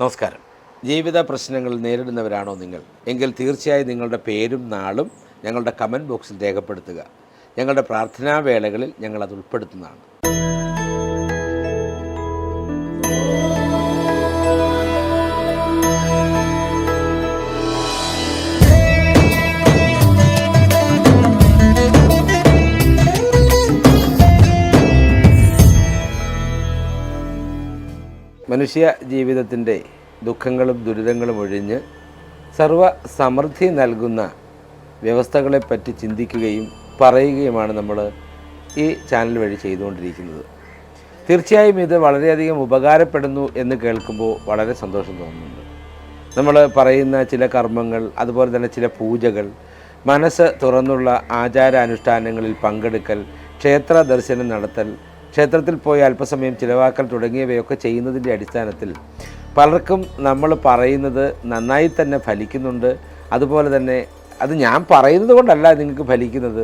നമസ്കാരം. ജീവിത പ്രശ്നങ്ങൾ നേരിടുന്നവരാണോ നിങ്ങൾ? എങ്കിൽ തീർച്ചയായും നിങ്ങളുടെ പേരും നാളും ഞങ്ങളുടെ കമന്റ് ബോക്സിൽ രേഖപ്പെടുത്തുക. ഞങ്ങളുടെ പ്രാർത്ഥനാ വേളകളിൽ ഞങ്ങൾ അത് ഉൾപ്പെടുത്തുന്നതാണ്. മനുഷ്യ ജീവിതത്തിന്റെ ദുഃഖങ്ങളും ദുരിതങ്ങളും ഒഴിഞ്ഞ് സർവ സമൃദ്ധി നൽകുന്ന വ്യവസ്ഥകളെപ്പറ്റി ചിന്തിക്കുകയും പറയുകയുമാണ് നമ്മൾ ഈ ചാനൽ വഴി ചെയ്തുകൊണ്ടിരിക്കുന്നത്. തീർച്ചയായും ഇത് വളരെയധികം ഉപകാരപ്പെടുന്നു എന്ന് കേൾക്കുമ്പോൾ വളരെ സന്തോഷം തോന്നുന്നുണ്ട്. നമ്മൾ പറയുന്ന ചില കർമ്മങ്ങൾ അതുപോലെ തന്നെ ചില പൂജകൾ മനസ്സ് തുറന്നുള്ള ആചാരാനുഷ്ഠാനങ്ങളിൽ പങ്കെടുക്കൽ ക്ഷേത്ര ദർശനം നടത്തൽ ക്ഷേത്രത്തിൽ പോയി അല്പസമയം ചിലവാക്കൽ തുടങ്ങിയവയൊക്കെ ചെയ്യുന്നതിന്റെ അടിസ്ഥാനത്തിൽ പലർക്കും നമ്മൾ പറയുന്നത് നന്നായി തന്നെ ഫലിക്കുന്നുണ്ട്. അതുപോലെ തന്നെ അത് ഞാൻ പറയുന്നത് കൊണ്ടല്ല നിങ്ങൾക്ക് ഫലിക്കുന്നത്.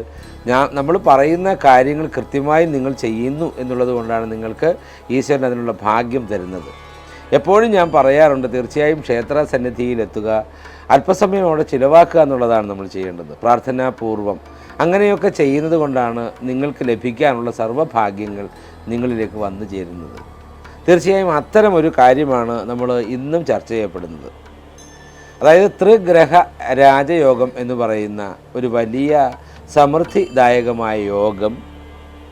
ഞാൻ നമ്മൾ പറയുന്ന കാര്യങ്ങൾ കൃത്യമായി നിങ്ങൾ ചെയ്യുന്നു എന്നുള്ളത് കൊണ്ടാണ് നിങ്ങൾക്ക് ഈശ്വരൻ അതിനുള്ള ഭാഗ്യം തരുന്നത്. എപ്പോഴും ഞാൻ പറയാറുണ്ട് തീർച്ചയായും ക്ഷേത്ര സന്നിധിയിലെത്തുക അല്പസമയം അവിടെ ചിലവാക്കുക എന്നുള്ളതാണ് നമ്മൾ ചെയ്യേണ്ടത്. പ്രാർത്ഥനാപൂർവം അങ്ങനെയൊക്കെ ചെയ്യുന്നത് കൊണ്ടാണ് നിങ്ങൾക്ക് ലഭിക്കാനുള്ള സർവഭാഗ്യങ്ങൾ നിങ്ങളിലേക്ക് വന്നു ചേരുന്നത്. തീർച്ചയായും അത്തരം ഒരു കാര്യമാണ് നമ്മൾ ഇന്നും ചർച്ച ചെയ്യപ്പെടുന്നത്. അതായത് ത്രിഗ്രഹ രാജയോഗം എന്ന് പറയുന്ന ഒരു വലിയ സമൃദ്ധിദായകമായ യോഗം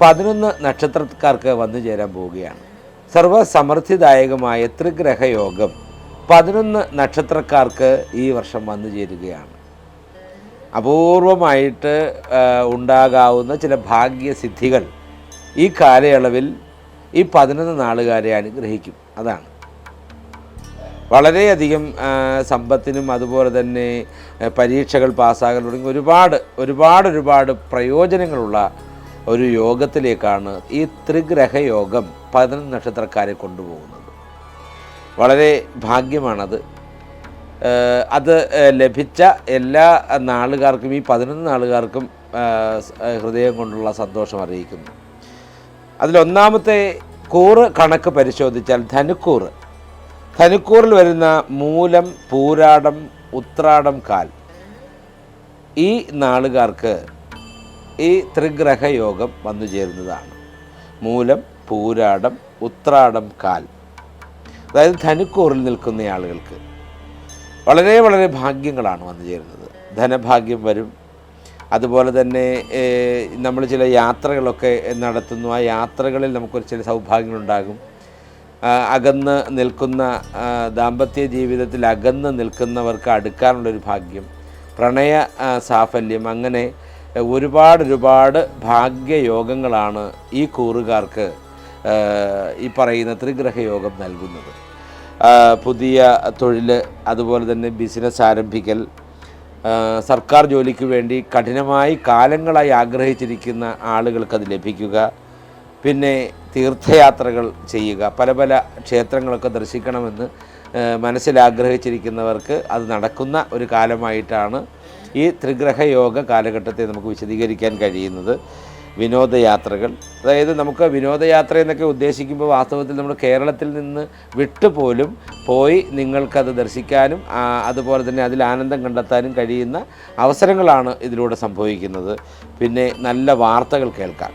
പതിനൊന്ന് നക്ഷത്രക്കാർക്ക് വന്നു ചേരാൻ പോവുകയാണ്. സർവസമൃദ്ധിദായകമായ ത്രിഗ്രഹ യോഗം പതിനൊന്ന് നക്ഷത്രക്കാർക്ക് ഈ വർഷം വന്നു ചേരുകയാണ്. അപൂർവമായിട്ട് ഉണ്ടാകാവുന്ന ചില ഭാഗ്യസിദ്ധികൾ ഈ കാലയളവിൽ ഈ പതിനൊന്ന് നാളുകാരെ അനുഗ്രഹിക്കും. അതാണ്. വളരെയധികം സമ്പത്തിനും അതുപോലെ തന്നെ പരീക്ഷകൾ പാസ്സാകൽ തുടങ്ങി ഒരുപാട് ഒരുപാട് ഒരുപാട് പ്രയോജനങ്ങളുള്ള ഒരു യോഗത്തിലേക്കാണ് ഈ ത്രിഗ്രഹ യോഗം പതിനൊന്ന് നക്ഷത്രക്കാരെ കൊണ്ടുപോകുന്നത്. വളരെ ഭാഗ്യമാണത്. അത് ലഭിച്ച എല്ലാ നാളുകാർക്കും ഈ പതിനൊന്ന് നാളുകാർക്കും ഹൃദയം കൊണ്ടുള്ള സന്തോഷം അറിയിക്കുന്നു. അതിലൊന്നാമത്തെ കൂറ് കണക്ക് പരിശോധിച്ചാൽ ധനുക്കൂറ്. ധനുക്കൂറിൽ വരുന്ന മൂലം പൂരാടം ഉത്രാടം കാൽ. ഈ നാളുകാർക്ക് ഈ ത്രിഗ്രഹയോഗം വന്നു ചേരുന്നതാണ്. മൂലം പൂരാടം ഉത്രാടം കാൽ. അതായത് ധനുക്കൂറിൽ നിൽക്കുന്ന ആളുകൾക്ക് വളരെ വളരെ ഭാഗ്യങ്ങളാണ് വന്നു ചേരുന്നത്. ധനഭാഗ്യം വരും. അതുപോലെ തന്നെ നമ്മൾ ചില യാത്രകളൊക്കെ നടത്തുന്നു. ആ യാത്രകളിൽ നമുക്കൊരു ചില സൗഭാഗ്യങ്ങളുണ്ടാകും. അകന്ന് നിൽക്കുന്ന ദാമ്പത്യ ജീവിതത്തിൽ അകന്ന് നിൽക്കുന്നവർക്ക് അടുക്കാനുള്ളൊരു ഭാഗ്യം പ്രണയ സാഫല്യം അങ്ങനെ ഒരുപാട് ഒരുപാട് ഭാഗ്യയോഗങ്ങളാണ് ഈ കൂറുകാർക്ക് ഈ പറയുന്ന ത്രിഗ്രഹയോഗം നൽകുന്നത്. പുതിയ തൊഴിൽ അതുപോലെ തന്നെ ബിസിനസ് ആരംഭിക്കൽ സർക്കാർ ജോലിക്ക് വേണ്ടി കഠിനമായി കാലങ്ങളായി ആഗ്രഹിച്ചിരിക്കുന്ന ആളുകൾക്കത് ലഭിക്കുക പിന്നെ തീർത്ഥയാത്രകൾ ചെയ്യുക പല പല ക്ഷേത്രങ്ങളൊക്കെ ദർശിക്കണമെന്ന് ആഗ്രഹിച്ചിരിക്കുന്നവർക്ക് അത് നടക്കുന്ന ഒരു കാലമായിട്ടാണ് ഈ ത്രിഗ്രഹയോഗ കാലഘട്ടത്തെ നമുക്ക് വിശദീകരിക്കാൻ കഴിയുന്നത്. വിനോദയാത്രകൾ. അതായത് നമുക്ക് വിനോദയാത്ര എന്നൊക്കെ ഉദ്ദേശിക്കുമ്പോൾ വാസ്തവത്തിൽ നമ്മൾ കേരളത്തിൽ നിന്ന് വിട്ടുപോലും പോയി നിങ്ങൾക്കത് ദർശിക്കാനും അതുപോലെ തന്നെ അതിൽ ആനന്ദം കണ്ടെത്താനും കഴിയുന്ന അവസരങ്ങളാണ് ഇതിലൂടെ സംഭവിക്കുന്നത്. പിന്നെ നല്ല വാർത്തകൾ കേൾക്കാം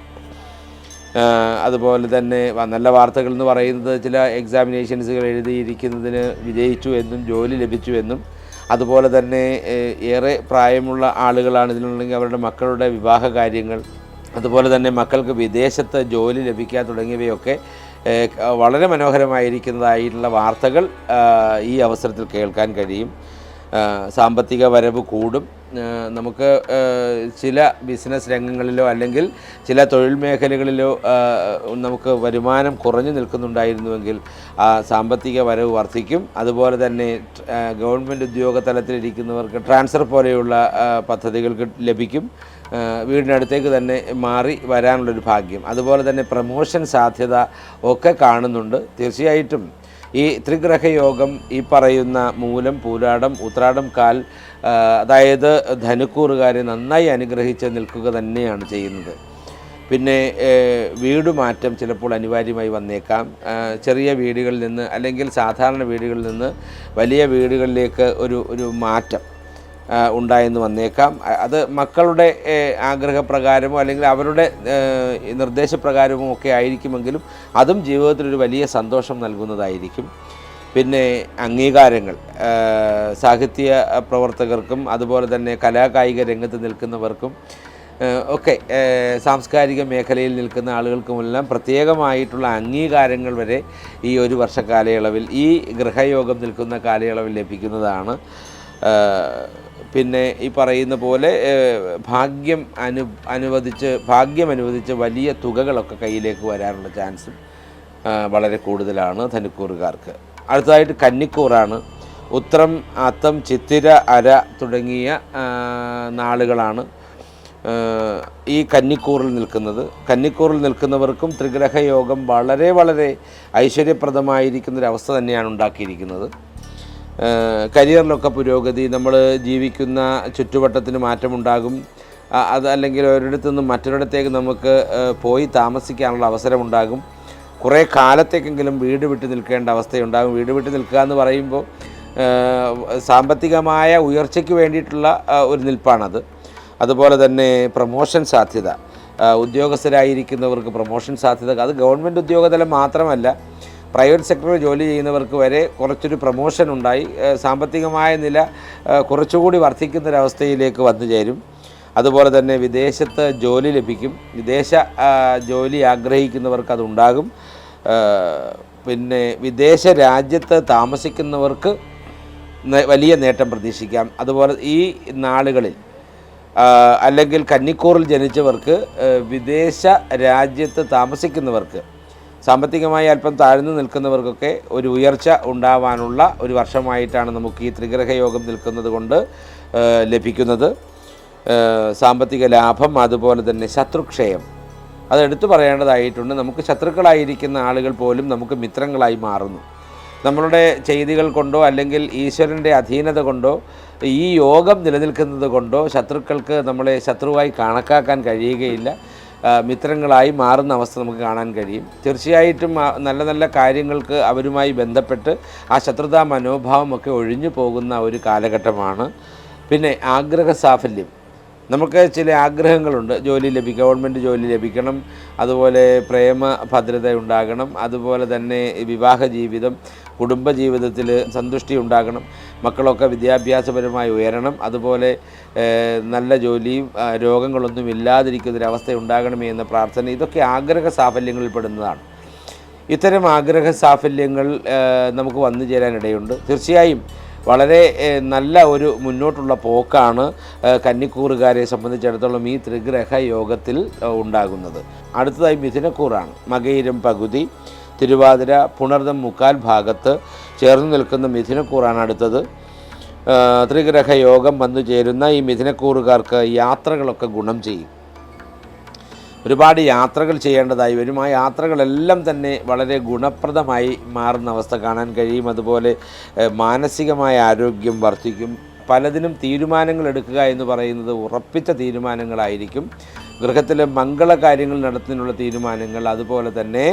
അതുപോലെ തന്നെ നല്ല വാർത്തകൾ എന്ന് പറയുന്നത് ചില എക്സാമിനേഷൻസുകൾ എഴുതിയിരിക്കുന്നതിന് വിജയിച്ചു എന്നും ജോലി ലഭിച്ചു എന്നും അതുപോലെ തന്നെ ഏറെ പ്രായമുള്ള ആളുകളാണ് ഇതിലുണ്ടെങ്കിൽ അവരുടെ മക്കളുടെ വിവാഹ കാര്യങ്ങൾ അതുപോലെ തന്നെ മക്കൾക്ക് വിദേശത്ത് ജോലി ലഭിക്കുക തുടങ്ങിയവയൊക്കെ വളരെ മനോഹരമായിരിക്കുന്നതായിട്ടുള്ള വാർത്തകൾ ഈ അവസരത്തിൽ കേൾക്കാൻ കഴിയും. സാമ്പത്തിക വരവ് കൂടും. നമുക്ക് ചില ബിസിനസ് രംഗങ്ങളിലോ അല്ലെങ്കിൽ ചില തൊഴിൽ മേഖലകളിലോ നമുക്ക് വരുമാനം കുറഞ്ഞു നിൽക്കുന്നുണ്ടായിരുന്നുവെങ്കിൽ ആ സാമ്പത്തിക വരവ് വർദ്ധിക്കും. അതുപോലെ തന്നെ ഗവൺമെന്റ് ഉദ്യോഗ തലത്തിലിരിക്കുന്നവർക്ക് ട്രാൻസ്ഫർ പോലെയുള്ള പദ്ധതികൾക്ക് ലഭിക്കും. വീടിനടുത്തേക്ക് തന്നെ മാറി വരാനുള്ളൊരു ഭാഗ്യം. അതുപോലെ തന്നെ പ്രമോഷൻ സാധ്യത ഒക്കെ കാണുന്നുണ്ട്. തീർച്ചയായിട്ടും ഈ ത്രിഗ്രഹയോഗം ഈ പറയുന്ന മൂലം പൂരാടം ഉത്രാടം കാൽ അതായത് ധനുക്കൂറുകാരെ നന്നായി അനുഗ്രഹിച്ച് നിൽക്കുക തന്നെയാണ് ചെയ്യുന്നത്. പിന്നെ വീടുമാറ്റം വീട് മാറ്റം ചിലപ്പോൾ അനിവാര്യമായി വന്നേക്കാം. ചെറിയ വീടുകളിൽ നിന്ന് അല്ലെങ്കിൽ സാധാരണ വീടുകളിൽ നിന്ന് വലിയ വീടുകളിലേക്ക് ഒരു ഒരു മാറ്റം. ഉണ്ടായെന്ന് വന്നേക്കാം. അത് മക്കളുടെ ആഗ്രഹപ്രകാരമോ അല്ലെങ്കിൽ അവരുടെ നിർദ്ദേശപ്രകാരമോ ഒക്കെ ആയിരിക്കുമെങ്കിലും അതും ജീവിതത്തിലൊരു വലിയ സന്തോഷം നൽകുന്നതായിരിക്കും. പിന്നെ അംഗീകാരങ്ങൾ സാഹിത്യ പ്രവർത്തകർക്കും അതുപോലെ തന്നെ കലാകായിക രംഗത്ത് നിൽക്കുന്നവർക്കും ഒക്കെ സാംസ്കാരിക മേഖലയിൽ നിൽക്കുന്ന ആളുകൾക്കുമെല്ലാം പ്രത്യേകമായിട്ടുള്ള അംഗീകാരങ്ങൾ വരെ ഈ ഒരു വർഷ കാലയളവിൽ ഈ ഗൃഹയോഗം നിൽക്കുന്ന കാലയളവിൽ ലഭിക്കുന്നതാണ്. പിന്നെ ഈ പറയുന്ന പോലെ ഭാഗ്യം അനു അനുവദിച്ച് ഭാഗ്യം അനുവദിച്ച് വലിയ തുകകളൊക്കെ കയ്യിലേക്ക് വരാനുള്ള ചാൻസും വളരെ കൂടുതലാണ് ധനുക്കൂറുകാർക്ക്. അടുത്തതായിട്ട് കന്നിക്കൂറാണ്. ഉത്രം അത്തം ചിത്തിര അര തുടങ്ങിയ നാളുകളാണ് ഈ കന്നിക്കൂറിൽ നിൽക്കുന്നത്. കന്നിക്കൂറിൽ നിൽക്കുന്നവർക്കും ത്രിഗ്രഹ യോഗം വളരെ വളരെ ഐശ്വര്യപ്രദമായിരിക്കുന്നൊരവസ്ഥ തന്നെയാണ് ഉണ്ടാക്കിയിരിക്കുന്നത്. കരിയറിലൊക്കെ പുരോഗതി നമ്മൾ ജീവിക്കുന്ന ചുറ്റുവട്ടത്തിന് മാറ്റമുണ്ടാകും. അത് അല്ലെങ്കിൽ ഒരിടത്തു നിന്നും മറ്റൊരിടത്തേക്ക് നമുക്ക് പോയി താമസിക്കാനുള്ള അവസരമുണ്ടാകും. കുറേ കാലത്തേക്കെങ്കിലും വീട് വിട്ട് നിൽക്കേണ്ട അവസ്ഥയുണ്ടാകും. വീട് വിട്ട് നിൽക്കുക എന്ന് പറയുമ്പോൾ സാമ്പത്തികമായ ഉയർച്ചയ്ക്ക് വേണ്ടിയിട്ടുള്ള ഒരു നിൽപ്പാണത്. അതുപോലെ തന്നെ പ്രൊമോഷൻ സാധ്യത. ഉദ്യോഗസ്ഥരായിരിക്കുന്നവർക്ക് പ്രൊമോഷൻ സാധ്യത. അത് ഗവൺമെന്റ് ഉദ്യോഗതലം മാത്രമല്ല പ്രൈവറ്റ് സെക്ടറിൽ ജോലി ചെയ്യുന്നവർക്ക് വരെ കുറച്ചൊരു പ്രൊമോഷൻ ഉണ്ടായി. സാമ്പത്തികമായ നില കുറച്ചുകൂടി വർദ്ധിക്കുന്നൊരവസ്ഥയിലേക്ക് വന്നു ചേരും. അതുപോലെ തന്നെ വിദേശത്ത് ജോലി ലഭിക്കും. വിദേശ ജോലി ആഗ്രഹിക്കുന്നവർക്ക് അതുണ്ടാകും. പിന്നെ വിദേശ രാജ്യത്ത് താമസിക്കുന്നവർക്ക് വലിയ നേട്ടം പ്രതീക്ഷിക്കാം. അതുപോലെ ഈ നാളുകളിൽ അല്ലെങ്കിൽ കന്നിക്കൂറിൽ ജനിച്ചവർക്ക് വിദേശ രാജ്യത്ത് താമസിക്കുന്നവർക്ക് സാമ്പത്തികമായി അല്പം താഴ്ന്നു നിൽക്കുന്നവർക്കൊക്കെ ഒരു ഉയർച്ച ഉണ്ടാവാനുള്ള ഒരു വർഷമായിട്ടാണ് നമുക്ക് ഈ ത്രിഗ്രഹ യോഗം നിൽക്കുന്നത് കൊണ്ട് ലഭിക്കുന്നത്. സാമ്പത്തിക ലാഭം അതുപോലെ തന്നെ ശത്രുക്ഷയം. അത് എടുത്തു പറയേണ്ടതായിട്ടുണ്ട്. നമുക്ക് ശത്രുക്കളായിരിക്കുന്ന ആളുകൾ പോലും നമുക്ക് മിത്രങ്ങളായി മാറുന്നു. നമ്മളുടെ ചെയ്തികൾ കൊണ്ടോ അല്ലെങ്കിൽ ഈശ്വരന്റെ അധീനത കൊണ്ടോ ഈ യോഗം നിലനിൽക്കുന്നത് കൊണ്ടോ ശത്രുക്കൾക്ക് നമ്മളെ ശത്രുവായി കണക്കാക്കാൻ കഴിയുകയില്ല. മിത്രങ്ങളായി മാറുന്ന അവസ്ഥ നമുക്ക് കാണാൻ കഴിയും. തീർച്ചയായിട്ടും നല്ല നല്ല കാര്യങ്ങൾക്ക് അവരുമായി ബന്ധപ്പെട്ട് ആ ശത്രുതാ മനോഭാവമൊക്കെ ഒഴിഞ്ഞു പോകുന്ന ഒരു കാലഘട്ടമാണ്. പിന്നെ ആഗ്രഹ സാഫല്യം. നമുക്ക് ചില ആഗ്രഹങ്ങളുണ്ട്. ജോലി ലഭിക്കുക ഗവൺമെന്റ് ജോലി ലഭിക്കണം. അതുപോലെ പ്രേമ ഭദ്രത ഉണ്ടാകണം. അതുപോലെ തന്നെ വിവാഹ ജീവിതം കുടുംബ ജീവിതത്തിൽ സന്തുഷ്ടി ഉണ്ടാകണം. മക്കളൊക്കെ വിദ്യാഭ്യാസപരമായി ഉയരണം. അതുപോലെ നല്ല ജോലിയും രോഗങ്ങളൊന്നും ഇല്ലാതിരിക്കുന്നൊരവസ്ഥ ഉണ്ടാകണമേ എന്ന പ്രാർത്ഥന. ഇതൊക്കെ ആഗ്രഹ സാഫല്യങ്ങളിൽ പെടുന്നതാണ്. ഇത്തരം ആഗ്രഹ സാഫല്യങ്ങൾ നമുക്ക് വന്നു ചേരാനിടയുണ്ട്. തീർച്ചയായും വളരെ നല്ല ഒരു മുന്നോട്ടുള്ള പോക്കാണ് കന്നിക്കൂറുകാരെ സംബന്ധിച്ചിടത്തോളം ഈ ത്രിഗ്രഹ യോഗത്തിൽ ഉണ്ടാകുന്നത്. അടുത്തതായി മിഥുനക്കൂറാണ്. മകയിരം പകുതി തിരുവാതിര പുണർദം മുക്കാൽ ഭാഗത്ത് ചേർന്ന് നിൽക്കുന്ന മിഥുനക്കൂറാണ് അടുത്തത്. ത്രിഗ്രഹ യോഗം വന്നു ചേരുന്ന ഈ മിഥുനക്കൂറുകാർക്ക് യാത്രകളൊക്കെ ഗുണം ചെയ്യും. ഒരുപാട് യാത്രകൾ ചെയ്യേണ്ടതായി വരും. ആ യാത്രകളെല്ലാം തന്നെ വളരെ ഗുണപ്രദമായി മാറുന്ന അവസ്ഥ കാണാൻ കഴിയും. അതുപോലെ മാനസികമായ ആരോഗ്യം വർദ്ധിക്കും. പലതിനും തീരുമാനങ്ങൾ എടുക്കുക എന്ന് പറയുന്നത് ഉറപ്പിച്ച തീരുമാനങ്ങളായിരിക്കും. ഗൃഹത്തിൽ മംഗളകാര്യങ്ങൾ നടത്തുന്നതിനുള്ള തീരുമാനങ്ങൾ അതുപോലെ തന്നെ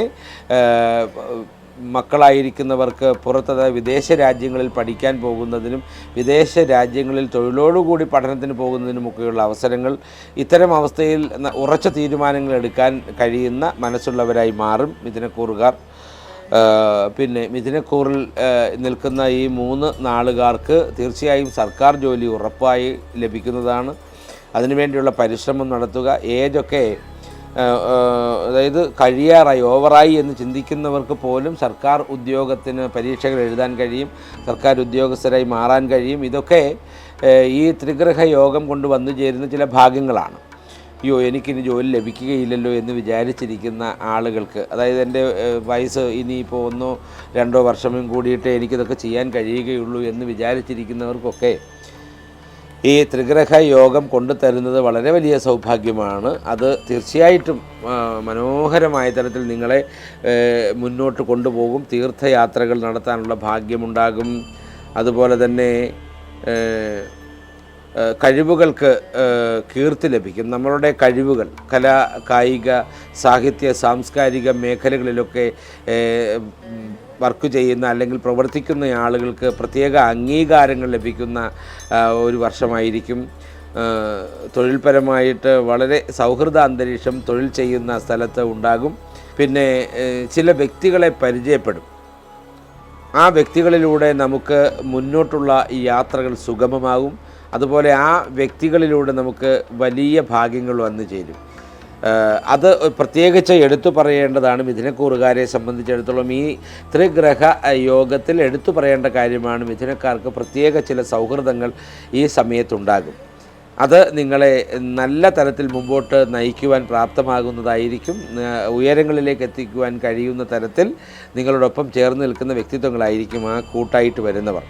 മക്കളായിരിക്കുന്നവർക്ക് പുറത്ത് അതായത് വിദേശ രാജ്യങ്ങളിൽ പഠിക്കാൻ പോകുന്നതിനും വിദേശ രാജ്യങ്ങളിൽ തൊഴിലോടുകൂടി പഠനത്തിന് പോകുന്നതിനുമൊക്കെയുള്ള അവസരങ്ങൾ ഇത്തരം അവസ്ഥയിൽ ഉറച്ച തീരുമാനങ്ങൾ എടുക്കാൻ കഴിയുന്ന മനസ്സുള്ളവരായി മാറും മിഥുനക്കൂറുകാർ. പിന്നെ മിഥുനക്കൂറിൽ നിൽക്കുന്ന ഈ മൂന്ന് നാളുകാർക്ക് തീർച്ചയായും സർക്കാർ ജോലി ഉറപ്പായി ലഭിക്കുന്നതാണ്. അതിനുവേണ്ടിയുള്ള പരിശ്രമം നടത്തുക. ഏജൊക്കെ അതായത് കഴിയാറായി ഓവറായി എന്ന് ചിന്തിക്കുന്നവർക്ക് പോലും സർക്കാർ ഉദ്യോഗത്തിന് പരീക്ഷകൾ എഴുതാൻ കഴിയും സർക്കാർ ഉദ്യോഗസ്ഥരായി മാറാൻ കഴിയും. ഇതൊക്കെ ഈ ത്രിഗ്രഹ യോഗം കൊണ്ട് വന്നു ചേരുന്ന ചില ഭാഗ്യങ്ങളാണ് അയ്യോ എനിക്കിനി ജോലി ലഭിക്കുകയില്ലല്ലോ എന്ന് വിചാരിച്ചിരിക്കുന്ന ആളുകൾക്ക് അതായത് എന്റെ വയസ്സ് ഇനിയിപ്പോൾ ഒന്നോ രണ്ടോ വർഷവും കൂടിയിട്ടേ എനിക്കിതൊക്കെ ചെയ്യാൻ കഴിയുകയുള്ളൂ എന്ന് വിചാരിച്ചിരിക്കുന്നവർക്കൊക്കെ ഈ ത്രിഗ്രഹ യോഗം കൊണ്ടു തരുന്നത് വളരെ വലിയ സൗഭാഗ്യമാണ്. അത് തീർച്ചയായിട്ടും മനോഹരമായ തരത്തിൽ നിങ്ങളെ മുന്നോട്ട് കൊണ്ടുപോകും. തീർത്ഥയാത്രകൾ നടത്താനുള്ള ഭാഗ്യമുണ്ടാകും. അതുപോലെ തന്നെ കഴിവുകൾക്ക് കീർത്തി ലഭിക്കും. നമ്മളുടെ കഴിവുകൾ കലാ കായിക സാഹിത്യ സാംസ്കാരിക മേഖലകളിലൊക്കെ വർക്ക് ചെയ്യുന്ന അല്ലെങ്കിൽ പ്രവർത്തിക്കുന്ന ആളുകൾക്ക് പ്രത്യേക അംഗീകാരങ്ങൾ ലഭിക്കുന്ന ഒരു വർഷമായിരിക്കും. തൊഴിൽപരമായിട്ട് വളരെ സൗഹൃദ അന്തരീക്ഷം തൊഴിൽ ചെയ്യുന്ന സ്ഥലത്ത് ഉണ്ടാകും. പിന്നെ ചില വ്യക്തികളെ പരിചയപ്പെടും. ആ വ്യക്തികളിലൂടെ നമുക്ക് മുന്നോട്ടുള്ള യാത്രകൾ സുഗമമാകും. അതുപോലെ ആ വ്യക്തികളിലൂടെ നമുക്ക് വലിയ ഭാഗ്യങ്ങൾ വന്നു ചേരും. അത് പ്രത്യേകിച്ച് എടുത്തു പറയേണ്ടതാണ്. മിഥുനക്കൂറുകാരെ സംബന്ധിച്ചിടത്തോളം ഈ ത്രിഗ്രഹ യോഗത്തിൽ എടുത്തു പറയേണ്ട കാര്യമാണ്. മിഥുനക്കാർക്ക് പ്രത്യേക ചില സൗഹൃദങ്ങൾ ഈ സമയത്തുണ്ടാകും. അത് നിങ്ങളെ നല്ല തരത്തിൽ മുമ്പോട്ട് നയിക്കുവാൻ പ്രാപ്തമാകുന്നതായിരിക്കും. ഉയരങ്ങളിലേക്ക് എത്തിക്കുവാൻ കഴിയുന്ന തരത്തിൽ നിങ്ങളോടൊപ്പം ചേർന്ന് നിൽക്കുന്ന വ്യക്തിത്വങ്ങളായിരിക്കും ആ കൂട്ടായിട്ട് വരുന്നവർ.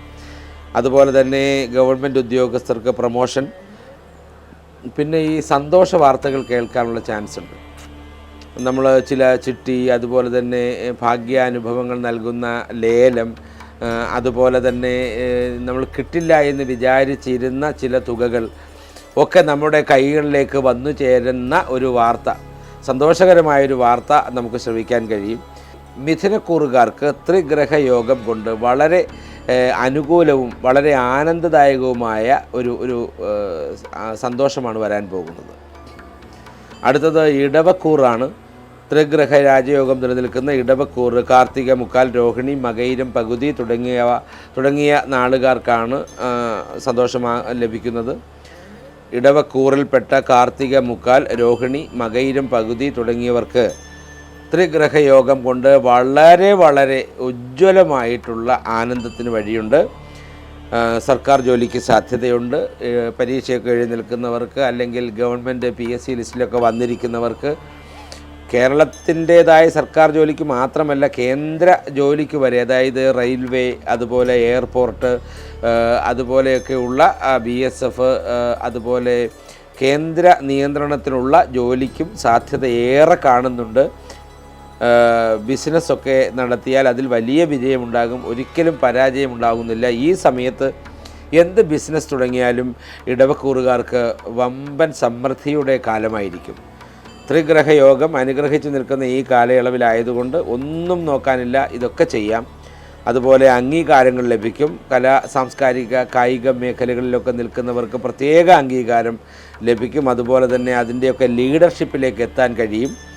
അതുപോലെ തന്നെ ഗവൺമെന്റ് ഉദ്യോഗസ്ഥർക്ക് പ്രൊമോഷൻ പിന്നെ ഈ സന്തോഷ വാർത്തകൾ കേൾക്കാനുള്ള ചാൻസ് ഉണ്ട്. നമ്മൾ ചില ചിട്ടി അതുപോലെ തന്നെ ഭാഗ്യാനുഭവങ്ങൾ നൽകുന്ന ലേലം അതുപോലെ തന്നെ നമ്മൾ കിട്ടില്ല എന്ന് വിചാരിച്ചിരുന്ന ചില തുകകൾ ഒക്കെ നമ്മുടെ കൈകളിലേക്ക് വന്നു ചേരുന്ന ഒരു വാർത്ത സന്തോഷകരമായൊരു വാർത്ത നമുക്ക് ശ്രവിക്കാൻ കഴിയും. മിഥുനക്കൂറുകാർക്ക് ത്രിഗ്രഹയോഗം കൊണ്ട് വളരെ അനുകൂലവും വളരെ ആനന്ദദായകവുമായ ഒരു ഒരു സന്തോഷമാണ് വരാൻ പോകുന്നത്. അടുത്തത് ഇടവക്കൂറാണ്. ത്രിഗ്രഹ രാജയോഗം നിലനിൽക്കുന്ന ഇടവക്കൂർ കാർത്തിക മുക്കാൽ രോഹിണി മകയിരം പകുതി തുടങ്ങിയവ തുടങ്ങിയ നാളുകാർക്കാണ് സന്തോഷം ലഭിക്കുന്നത്. ഇടവക്കൂറിൽപ്പെട്ട കാർത്തിക മുക്കാൽ രോഹിണി മകയിരം പകുതി തുടങ്ങിയവർക്ക് ത്രിഗ്രഹയോഗം കൊണ്ട് വളരെ വളരെ ഉജ്ജ്വലമായിട്ടുള്ള ആനന്ദത്തിന് വഴിയുണ്ട്. സർക്കാർ ജോലിക്ക് സാധ്യതയുണ്ട്. പരീക്ഷയൊക്കെ എഴുതി നിൽക്കുന്നവർക്ക് അല്ലെങ്കിൽ ഗവൺമെന്റ് പി എസ് സി ലിസ്റ്റിലൊക്കെ വന്നിരിക്കുന്നവർക്ക് കേരളത്തിന്റേതായ സർക്കാർ ജോലിക്ക് മാത്രമല്ല കേന്ദ്ര ജോലിക്ക് വരെ അതായത് റെയിൽവേ അതുപോലെ എയർപോർട്ട് അതുപോലെയൊക്കെയുള്ള ബി എസ് എഫ് അതുപോലെ കേന്ദ്ര നിയന്ത്രണത്തിനുള്ള ജോലിക്കും സാധ്യത ഏറെ കാണുന്നുണ്ട്. ബിസിനസ്സൊക്കെ നടത്തിയാൽ അതിൽ വലിയ വിജയമുണ്ടാകും. ഒരിക്കലും പരാജയമുണ്ടാകുന്നില്ല. ഈ സമയത്ത് എന്ത് ബിസിനസ് തുടങ്ങിയാലും ഇടവക്കൂറുകാർക്ക് വമ്പൻ സമൃദ്ധിയുടെ കാലമായിരിക്കും. ത്രിഗ്രഹയോഗം അനുഗ്രഹിച്ചു നിൽക്കുന്ന ഈ കാലയളവിലായതുകൊണ്ട് ഒന്നും നോക്കാനില്ല. ഇതൊക്കെ ചെയ്യാം. അതുപോലെ അംഗീകാരങ്ങൾ ലഭിക്കും. കലാ സാംസ്കാരിക കായിക മേഖലകളിലൊക്കെ നിൽക്കുന്നവർക്ക് പ്രത്യേക അംഗീകാരം ലഭിക്കും. അതുപോലെ തന്നെ അതിന്റെയൊക്കെ ലീഡർഷിപ്പിലേക്ക് എത്താൻ കഴിയും.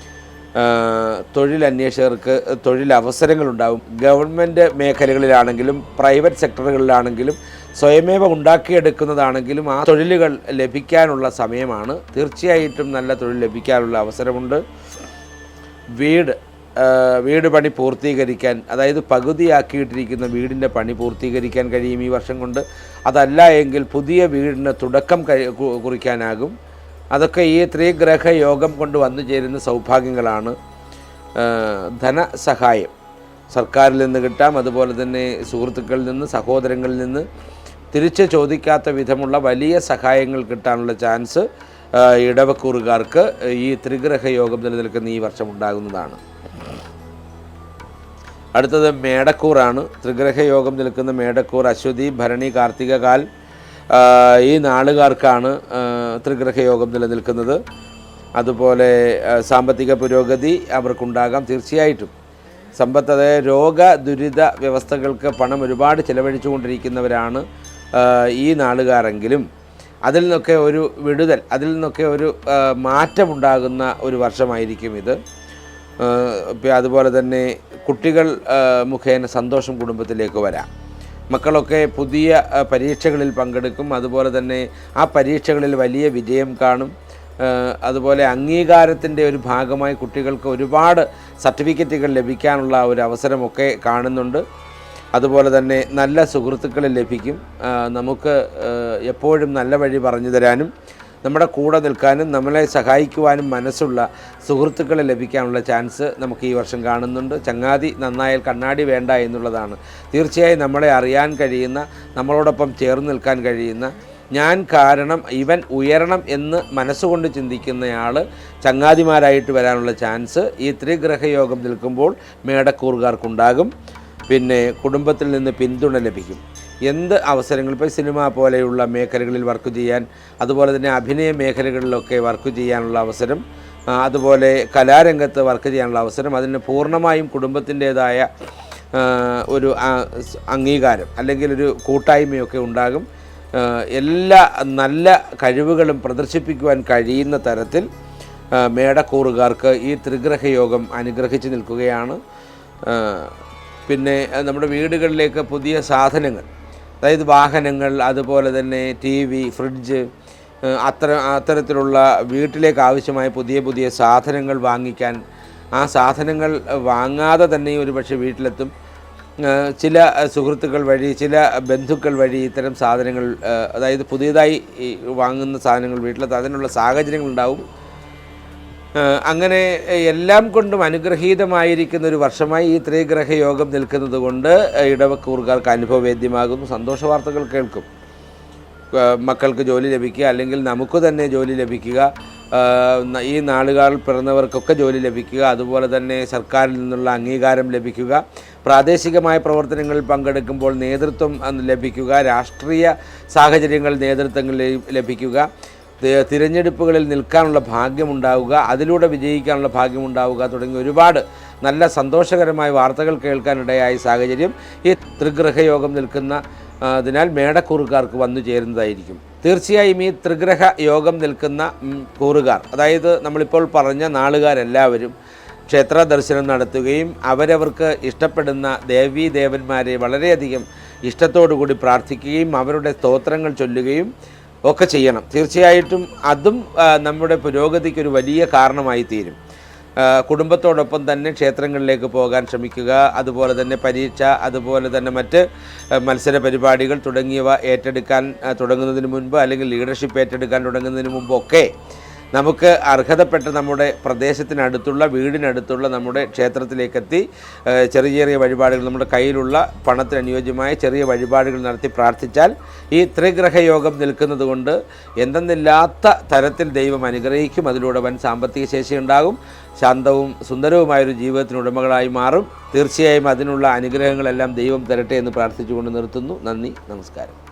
തൊഴിലന്വേഷകർക്ക് തൊഴിലവസരങ്ങളുണ്ടാവും. ഗവൺമെന്റ് മേഖലകളിലാണെങ്കിലും പ്രൈവറ്റ് സെക്ടറുകളിലാണെങ്കിലും സ്വയമേവ ഉണ്ടാക്കിയെടുക്കുന്നതാണെങ്കിലും ആ തൊഴിലുകൾ ലഭിക്കാനുള്ള സമയമാണ്. തീർച്ചയായിട്ടും നല്ല തൊഴിൽ ലഭിക്കാനുള്ള അവസരമുണ്ട്. വീട് വീട് പണി പൂർത്തീകരിക്കാൻ അതായത് പകുതിയാക്കിയിട്ടിരിക്കുന്ന വീടിന്റെ പണി പൂർത്തീകരിക്കാൻ കഴിയും ഈ വർഷം കൊണ്ട്. അതല്ല എങ്കിൽ പുതിയ വീടിന് തുടക്കം കുറിക്കാനാകും. അതൊക്കെ ഈ ത്രിഗ്രഹ യോഗം കൊണ്ട് വന്നു ചേരുന്ന സൗഭാഗ്യങ്ങളാണ് ധനസഹായം. സർക്കാരിൽ നിന്ന് കിട്ടാം അതുപോലെ തന്നെ സുഹൃത്തുക്കളിൽ നിന്ന് സഹോദരങ്ങളിൽ നിന്ന് തിരിച്ച് ചോദിക്കാത്ത വിധമുള്ള വലിയ സഹായങ്ങൾ കിട്ടാനുള്ള ചാൻസ് ഇടവക്കൂറുകാർക്ക് ഈ ത്രിഗ്രഹ യോഗം നിലനിൽക്കുന്ന ഈ വർഷം ഉണ്ടാകുന്നതാണ്. അടുത്തത് മേടക്കൂറാണ്. ത്രിഗ്രഹ യോഗം നിൽക്കുന്ന മേടക്കൂർ അശ്വതി ഭരണി കാർത്തികകാൽ ആ, ഈ നാളുകാർക്കാണ് ത്രിഗ്രഹയോഗം നിലനിൽക്കുന്നത്. അതുപോലെ സാമ്പത്തിക പുരോഗതി അവർക്കുണ്ടാകാം തീർച്ചയായിട്ടും. സമ്പത്ത് അതായത് രോഗ ദുരിത വ്യവസ്ഥകൾക്ക് പണം ഒരുപാട് ചിലവഴിച്ചു കൊണ്ടിരിക്കുന്നവരാണ് ഈ നാളുകാരെങ്കിലും. അതിൽ നിന്നൊക്കെ ഒരു വിടുതൽ അതിൽ നിന്നൊക്കെ ഒരു മാറ്റമുണ്ടാകുന്ന ഒരു വർഷമായിരിക്കും ഇത്. അതുപോലെ തന്നെ കുട്ടികൾ മുഖേന സന്തോഷം കുടുംബത്തിലേക്ക് വരാം. മക്കളൊക്കെ പുതിയ പരീക്ഷകളിൽ പങ്കെടുക്കും. അതുപോലെ തന്നെ ആ പരീക്ഷകളിൽ വലിയ വിജയം കാണും. അതുപോലെ അംഗീകാരത്തിന്റെ ഒരു ഭാഗമായി കുട്ടികൾക്ക് ഒരുപാട് സർട്ടിഫിക്കറ്റുകൾ ലഭിക്കാനുള്ള ഒരു അവസരമൊക്കെ കാണുന്നുണ്ട്. അതുപോലെ തന്നെ നല്ല സുഹൃത്തുക്കൾ ലഭിക്കും. നമുക്ക് എപ്പോഴും നല്ല വഴി പറഞ്ഞു തരാനും നമ്മുടെ കൂടെ നിൽക്കാനും നമ്മളെ സഹായിക്കുവാനും മനസ്സുള്ള സുഹൃത്തുക്കളെ ലഭിക്കാനുള്ള ചാൻസ് നമുക്ക് ഈ വർഷം കാണുന്നുണ്ട്. ചങ്ങാതി നന്നായാൽ കണ്ണാടി വേണ്ട എന്നുള്ളതാണ്. തീർച്ചയായും നമ്മളെ അറിയാൻ കഴിയുന്ന നമ്മളോടൊപ്പം ചേർന്ന് നിൽക്കാൻ കഴിയുന്ന ഞാൻ കാരണം ഇവൻ ഉയരണം എന്ന് മനസ്സുകൊണ്ട് ചിന്തിക്കുന്നയാൾ ചങ്ങാതിമാരായിട്ട് വരാനുള്ള ചാൻസ് ഈ ത്രിഗ്രഹയോഗം നിൽക്കുമ്പോൾ മേടക്കൂറുകാർക്കുണ്ടാകും. പിന്നെ കുടുംബത്തിൽ നിന്ന് പിന്തുണ ലഭിക്കും. എന്ത് അവസരങ്ങൾ? ഇപ്പോൾ സിനിമ പോലെയുള്ള മേഖലകളിൽ വർക്ക് ചെയ്യാൻ അതുപോലെ തന്നെ അഭിനയ മേഖലകളിലൊക്കെ വർക്ക് ചെയ്യാനുള്ള അവസരം അതുപോലെ കലാരംഗത്ത് വർക്ക് ചെയ്യാനുള്ള അവസരം അതിന് പൂർണമായും കുടുംബത്തിന്റേതായ ഒരു അംഗീകാരം അല്ലെങ്കിൽ ഒരു കൂട്ടായ്മയൊക്കെ ഉണ്ടാകും. എല്ലാ നല്ല കഴിവുകളും പ്രദർശിപ്പിക്കുവാൻ കഴിയുന്ന തരത്തിൽ മേടക്കൂറുകാർക്ക് ഈ ത്രിഗ്രഹയോഗം അനുഗ്രഹിച്ച് നിൽക്കുകയാണ്. പിന്നെ നമ്മുടെ വീടുകളിലേക്ക് പുതിയ സാധനങ്ങൾ അതായത് വാഹനങ്ങൾ അതുപോലെ തന്നെ ടി വി ഫ്രിഡ്ജ് അത്ര അത്തര അത്തരത്തിലുള്ള വീട്ടിലേക്ക് ആവശ്യമായ പുതിയ പുതിയ സാധനങ്ങൾ വാങ്ങിക്കാൻ ആ സാധനങ്ങൾ വാങ്ങാതെ തന്നെ ഒരു പക്ഷേ വീട്ടിലെത്തും. ചില സുഹൃത്തുക്കൾ വഴി ചില ബന്ധുക്കൾ വഴി ഇത്തരം സാധനങ്ങൾ അതായത് പുതിയതായി വാങ്ങുന്ന സാധനങ്ങൾ വീട്ടിലെത്തും. അതിനുള്ള ആ, അങ്ങനെ എല്ലാം കൊണ്ടും അനുഗ്രഹീതമായിരിക്കുന്ന ഒരു വർഷമായി ഈ ത്രിഗ്രഹ യോഗം നിൽക്കുന്നത് കൊണ്ട് ഇടവക്കൂറുകാർക്ക് അനുഭവവേദ്യമാകുന്നു. സന്തോഷ വാർത്തകൾ കേൾക്കും. മക്കൾക്ക് ജോലി ലഭിക്കുക അല്ലെങ്കിൽ നമുക്ക് തന്നെ ജോലി ലഭിക്കുക. ഈ നാളുകളിൽ പിറന്നവർക്കൊക്കെ ജോലി ലഭിക്കുക. അതുപോലെ തന്നെ സർക്കാരിൽ നിന്നുള്ള അംഗീകാരം ലഭിക്കുക. പ്രാദേശികമായ പ്രവർത്തനങ്ങളിൽ പങ്കെടുക്കുമ്പോൾ നേതൃത്വം ലഭിക്കുക. രാഷ്ട്രീയ സാഹചര്യങ്ങൾ നേതൃത്വങ്ങൾ ലഭിക്കുക. തിരഞ്ഞെടുപ്പുകളിൽ നിൽക്കാനുള്ള ഭാഗ്യമുണ്ടാവുക അതിലൂടെ വിജയിക്കാനുള്ള ഭാഗ്യമുണ്ടാവുക തുടങ്ങി ഒരുപാട് നല്ല സന്തോഷകരമായ വാർത്തകൾ കേൾക്കാനിടയായ സാഹചര്യം ഈ ത്രിഗ്രഹയോഗം നിൽക്കുന്ന അതിനാൽ മേടക്കൂറുകാർക്ക് വന്നു ചേരുന്നതായിരിക്കും. തീർച്ചയായും ഈ ത്രിഗ്രഹ യോഗം നിൽക്കുന്ന കൂറുകാർ അതായത് നമ്മളിപ്പോൾ പറഞ്ഞ നാളുകാരെല്ലാവരും ക്ഷേത്ര ദർശനം നടത്തുകയും അവരവർക്ക് ഇഷ്ടപ്പെടുന്ന ദേവീ ദേവന്മാരെ വളരെയധികം ഇഷ്ടത്തോടു കൂടി പ്രാർത്ഥിക്കുകയും അവരുടെ സ്തോത്രങ്ങൾ ചൊല്ലുകയും ഒക്കെ ചെയ്യണം. തീർച്ചയായിട്ടും അതും നമ്മുടെ പുരോഗതിക്ക് ഒരു വലിയ കാരണമായി തീരും. കുടുംബത്തോടൊപ്പം തന്നെ ക്ഷേത്രങ്ങളിലേക്ക് പോകാൻ ശ്രമിക്കുക അതുപോലെ തന്നെ പരീക്ഷ അതുപോലെ തന്നെ മറ്റ് മത്സര പരിപാടികൾ തുടങ്ങിയവ ഏറ്റെടുക്കാൻ തുടങ്ങുന്നതിന് മുൻപ് അല്ലെങ്കിൽ ലീഡർഷിപ്പ് ഏറ്റെടുക്കാൻ തുടങ്ങുന്നതിന് മുമ്പൊക്കെ നമുക്ക് അർഹതപ്പെട്ട നമ്മുടെ പ്രദേശത്തിനടുത്തുള്ള വീടിനടുത്തുള്ള നമ്മുടെ ക്ഷേത്രത്തിലേക്കെത്തി ചെറിയ ചെറിയ വഴിപാടുകൾ നമ്മുടെ കയ്യിലുള്ള പണത്തിന് അനുയോജ്യമായ ചെറിയ വഴിപാടുകൾ നടത്തി പ്രാർത്ഥിച്ചാൽ ഈ ത്രിഗ്രഹയോഗം നിൽക്കുന്നത് കൊണ്ട് എന്തെന്നില്ലാത്ത തരത്തിൽ ദൈവം അനുഗ്രഹിക്കും. അതിലൂടെ വൻ സാമ്പത്തിക ശേഷി ഉണ്ടാകും. ശാന്തവും സുന്ദരവുമായൊരു ജീവിതത്തിന് ഉടമകളായി മാറും. തീർച്ചയായും അതിനുള്ള അനുഗ്രഹങ്ങളെല്ലാം ദൈവം തരട്ടെ എന്ന് പ്രാർത്ഥിച്ചുകൊണ്ട് നിർത്തുന്നു. നന്ദി നമസ്കാരം.